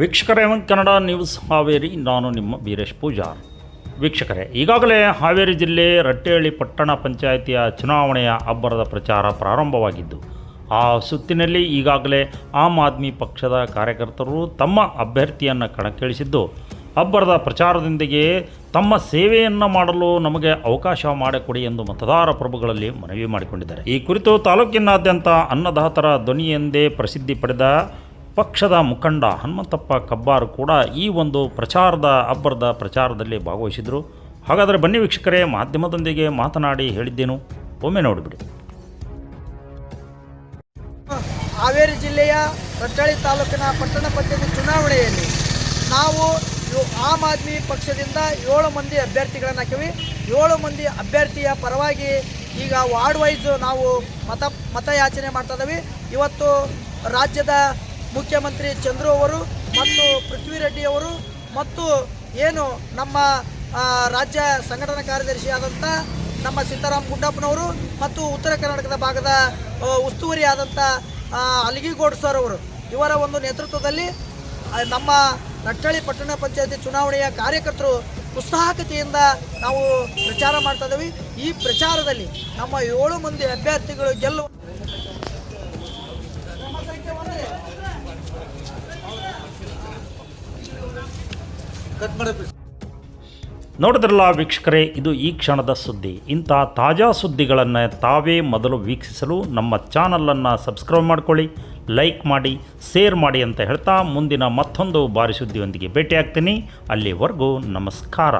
ವೀಕ್ಷಕರೇ, ಕನ್ನಡ ನ್ಯೂಸ್ ಹಾವೇರಿ, ನಾನು ನಿಮ್ಮ ವೀರೇಶ್ ಪೂಜಾರ್. ವೀಕ್ಷಕರೇ, ಈಗಾಗಲೇ ಹಾವೇರಿ ಜಿಲ್ಲೆ ರಟ್ಟೆಹಳ್ಳಿ ಪಟ್ಟಣ ಪಂಚಾಯಿತಿಯ ಚುನಾವಣೆಯ ಅಬ್ಬರದ ಪ್ರಚಾರ ಪ್ರಾರಂಭವಾಗಿದ್ದು, ಆ ಸುತ್ತಿನಲ್ಲಿ ಈಗಾಗಲೇ ಆಮ್ ಆದ್ಮಿ ಪಕ್ಷದ ಕಾರ್ಯಕರ್ತರು ತಮ್ಮ ಅಭ್ಯರ್ಥಿಯನ್ನು ಕಣಕ್ಕಿಳಿಸಿದ್ದು, ಅಬ್ಬರದ ಪ್ರಚಾರದೊಂದಿಗೆ ತಮ್ಮ ಸೇವೆಯನ್ನು ಮಾಡಲು ನಮಗೆ ಅವಕಾಶ ಮಾಡಿಕೊಡಿ ಎಂದು ಮತದಾರ ಪ್ರಭುಗಳಲ್ಲಿ ಮನವಿ ಮಾಡಿಕೊಂಡಿದ್ದಾರೆ. ಈ ಕುರಿತು ತಾಲೂಕಿನಾದ್ಯಂತ ಅನ್ನದಾತರ ಧ್ವನಿಯೆಂದೇ ಪ್ರಸಿದ್ಧಿ ಪಡೆದ ಪಕ್ಷದ ಮುಖಂಡ ಹನುಮಂತಪ್ಪ ಕಬ್ಬಾರ್ ಕೂಡ ಈ ಒಂದು ಪ್ರಚಾರದ ಅಬ್ಬರದ ಪ್ರಚಾರದಲ್ಲಿ ಭಾಗವಹಿಸಿದರು. ಹಾಗಾದರೆ ಬನ್ನಿ ವೀಕ್ಷಕರೇ, ಮಾಧ್ಯಮದೊಂದಿಗೆ ಮಾತನಾಡಿ ಹೇಳಿದ್ದೇನು, ಒಮ್ಮೆ ನೋಡಿಬಿಡಿ. ಹಾವೇರಿ ಜಿಲ್ಲೆಯ ರಟ್ಟಳ್ಳಿ ತಾಲೂಕಿನ ಪಟ್ಟಣ ಪಂಚಾಯತ್ ಚುನಾವಣೆಯಲ್ಲಿ ನಾವು ಆಮ್ ಆದ್ಮಿ ಪಕ್ಷದಿಂದ ಏಳು ಮಂದಿ ಅಭ್ಯರ್ಥಿಗಳನ್ನು ಹಾಕಿವಿ. ಏಳು ಮಂದಿ ಅಭ್ಯರ್ಥಿಯ ಪರವಾಗಿ ಈಗ ವಾರ್ಡ್ ವೈಸ್ ನಾವು ಮತ ಮತಯಾಚನೆ ಮಾಡ್ತಾ ಇದ್ದೀವಿ ಇವತ್ತು ರಾಜ್ಯದ ಮುಖ್ಯಮಂತ್ರಿ ಚಂದ್ರು ಅವರು ಮತ್ತು ಪೃಥ್ವಿರೆಡ್ಡಿ ಅವರು ಮತ್ತು ಏನು ನಮ್ಮ ರಾಜ್ಯ ಸಂಘಟನಾ ಕಾರ್ಯದರ್ಶಿ ಆದಂಥ ನಮ್ಮ ಸೀತಾರಾಮ್ ಗುಡ್ಡಪ್ಪನವರು ಮತ್ತು ಉತ್ತರ ಕರ್ನಾಟಕದ ಭಾಗದ ಉಸ್ತುವಾರಿ ಆದಂಥ ಅಲಗಿಗೌಡ್ ಸರ್ ಅವರು. ಇವರ ಒಂದು ನೇತೃತ್ವದಲ್ಲಿ ನಮ್ಮ ನಟ್ಟಳ್ಳಿ ಪಟ್ಟಣ ಪಂಚಾಯತಿ ಚುನಾವಣೆಯ ಕಾರ್ಯಕರ್ತರು ಉತ್ಸಾಹಕತೆಯಿಂದ ನಾವು ಪ್ರಚಾರ ಮಾಡ್ತಾ ಇದ್ದೀವಿ. ಈ ಪ್ರಚಾರದಲ್ಲಿ ನಮ್ಮ ಏಳು ಮಂದಿ ಅಭ್ಯರ್ಥಿಗಳು ಗೆಲ್ಲುವ ನೋಡಿದ್ರಲ್ಲ ವೀಕ್ಷಕರೇ, ಇದು ಈ ಕ್ಷಣದ ಸುದ್ದಿ. ಇಂಥ ತಾಜಾ ಸುದ್ದಿಗಳನ್ನು ತಾವೇ ಮೊದಲು ವೀಕ್ಷಿಸಲು ನಮ್ಮ ಚಾನಲನ್ನು ಸಬ್ಸ್ಕ್ರೈಬ್ ಮಾಡ್ಕೊಳ್ಳಿ, ಲೈಕ್ ಮಾಡಿ, ಶೇರ್ ಮಾಡಿ ಅಂತ ಹೇಳ್ತಾ ಮುಂದಿನ ಮತ್ತೊಂದು ಬಾರಿ ಸುದ್ದಿಯೊಂದಿಗೆ ಭೇಟಿಯಾಗ್ತೀನಿ. ಅಲ್ಲಿವರೆಗೂ ನಮಸ್ಕಾರ.